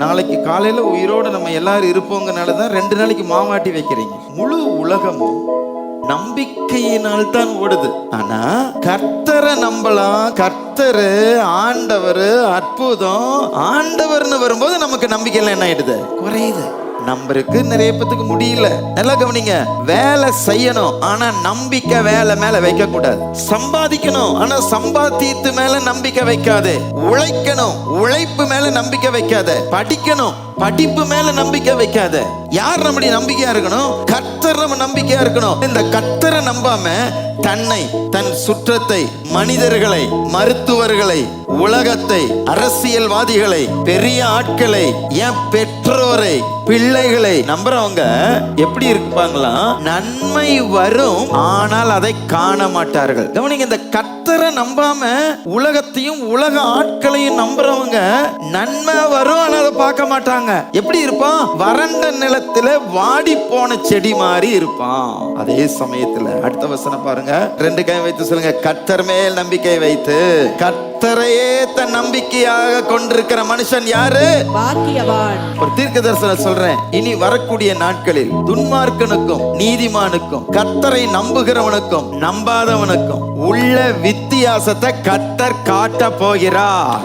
நாளைக்கு காலையில் உயிரோடு நம்ம எல்லாரும் இருப்போங்கனால தான் ரெண்டு நாளைக்கு மாவாட்டி வைக்கிறீங்க. முழு உலகமும் நம்பிக்கையினால் தான் ஓடுது. ஆனா கர்த்தரை நம்பலாம் கர்த்தரு ஆண்டவர் அற்புதம். ஆண்டவர்னு வரும்போது நமக்கு நம்பிக்கையில என்ன ஆயிடுது? குறையுது. நம்பருக்கு நிறைய பேத்துக்கு முடியல. நல்லா கவனிங்க. வேலை செய்யணும் ஆனா நம்பிக்கை வேலை மேல வைக்க கூடாது. சம்பாதிக்கணும் ஆனா சம்பாத்தியத்து மேல நம்பிக்கை வைக்காதே. உழைக்கணும் உழைப்பு மேல நம்பிக்கை வைக்காத. படிக்கணும் படிப்பு மேல நம்பிக்கை வைக்காத. யார் நம்முடைய நம்பிக்கையா இருக்கணும்? கர்த்தர் நம்ம நம்பிக்கையா இருக்கணும். இந்த கர்த்தரை நம்பாம தன்னை தன் சுற்றத்தை மனிதர்களை மருத்துவர்களை உலகத்தை அரசியல்வாதிகளை பெரிய ஆட்களை என் பெற்றோரை பிள்ளைகளை நம்புறவங்க எப்படி இருப்பாங்களாம் நன்மை வரும் ஆனால் அதை காண மாட்டார்கள். கவனிங்க இந்த கத்தரை நம்பாம உலகத்தையும் உலக ஆட்களையும் நம்புறவங்க நன்மை வரும் ஆனால் அதை பார்க்க மாட்டாங்க. எப்படி இருப்பான்? வறண்ட நிலத்துல வாடி போன செடி மாதிரி இருப்பான். அதே சமயத்துல அடுத்த வசனம் பாருங்க. ரெண்டு கை வைத்து சொல்லுங்க. கர்த்தர் மேல் நம்பிக்கை வைத்து கர்த்தரையே தன் நம்பிக்கையாக கொண்டிருக்கிற மனுஷன் யாரு? பாக்கியவான். ஒரு தீர்க்க தரிசனம் சொல்றேன். இனி வரக்கூடிய நாட்களில் துன்மார்க்கனுக்கும் நீதிமானுக்கும் கத்தரை நம்புகிறவனுக்கும் நம்பாதவனுக்கும் உள்ள வித்தியாசத்தை கத்தர் காட்ட போகிறார்.